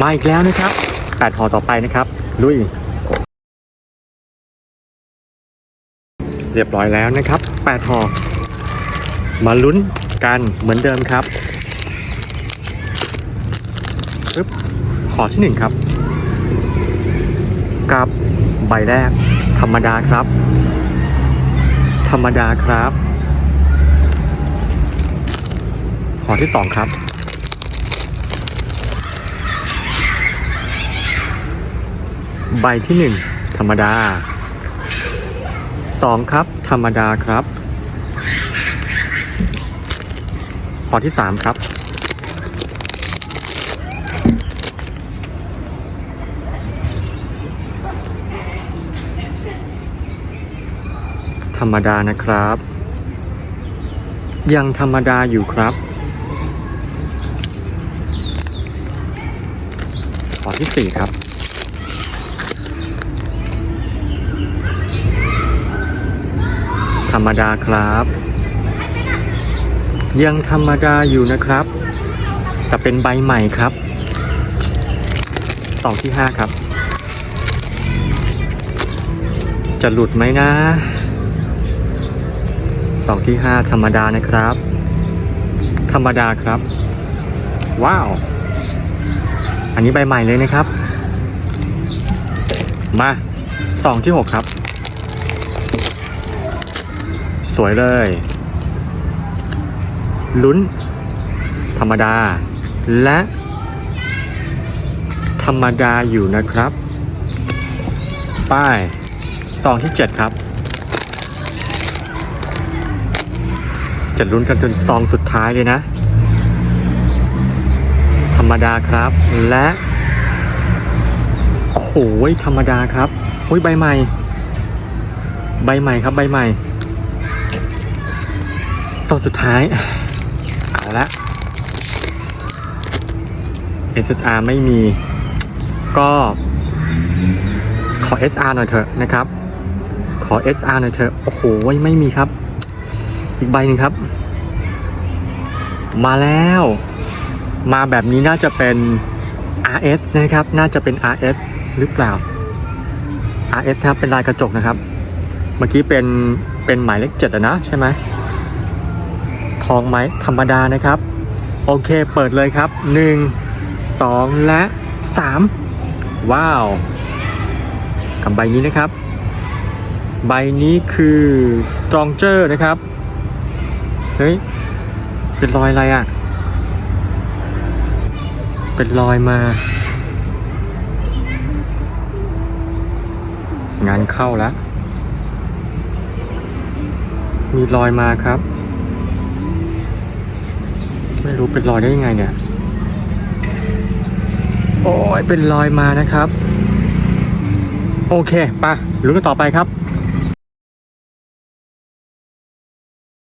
มาอีกแล้วนะครับแปดห่อต่อไปนะครับลุย เรียบร้อยแล้วนะครับแปดห่อมาลุ้นกันเหมือนเดิมครับปึ๊บห่อที่หนึ่งครับ กับใบแรก ธรรมดาครับ ธรรมดาครับห่อที่สองครับ ใบที่หนึ่งธรรมดาสองครับ ธรรมดาครับห่อที่สามครับธรรมดานะครับ ยังธรรมดาอยู่ครับ ข้อที่สี่ครับ ธรรมดาครับ ยังธรรมดาอยู่นะครับ แต่เป็นใบใหม่ครับสองที่ห้าครับ จะหลุดไหมนะสองที่ห้าธรรมดานะครับ ธรรมดาครับ ว้าว อันนี้ใบใหม่เลยนะครับ มาสองที่หกครับ สวยเลย ลุ้น ธรรมดา และ ธรรมดาอยู่นะครับ ป้ายซองที่เจ็ดครับ จะลุ้นกันจนซองสุดท้ายเลยนะ ธรรมดาครับและโอ้โหธรรมดาครับอุ้ยใบใหม่ ใบใหม่ครับใบใหม่ ซองสุดท้าย เอาละ SSR ไม่มี ก็ขอ SR หน่อยเถอะนะครับ ขอ SR หน่อยเถอะ โอ้โหไม่มีครับ อีกใบหนึ่งครับ มาแล้ว มาแบบนี้น่าจะเป็น RS นะครับ น่าจะเป็น RS หรือเปล่า RS ครับเป็นลายกระจกนะครับ เมื่อกี้เป็นเป็นหมายเลขเจ็ดอะนะใช่ไหม ทองไหมธรรมดานะครับ โอเคเปิดเลยครับ 1 2 และ 3 ว้าวกับใบนี้นะครับ ใบนี้คือ stronger นะครับ เฮ้ย เป็นรอยอะไรอะ่ะ เป็นรอยมา งานเข้าแล้วมีรอยมาครับ ไม่รู้เป็นรอยได้ยังไงเนี่ย โอ้ยเป็นรอยมานะครับ โอเคปะลุ้นกันต่อไปครับ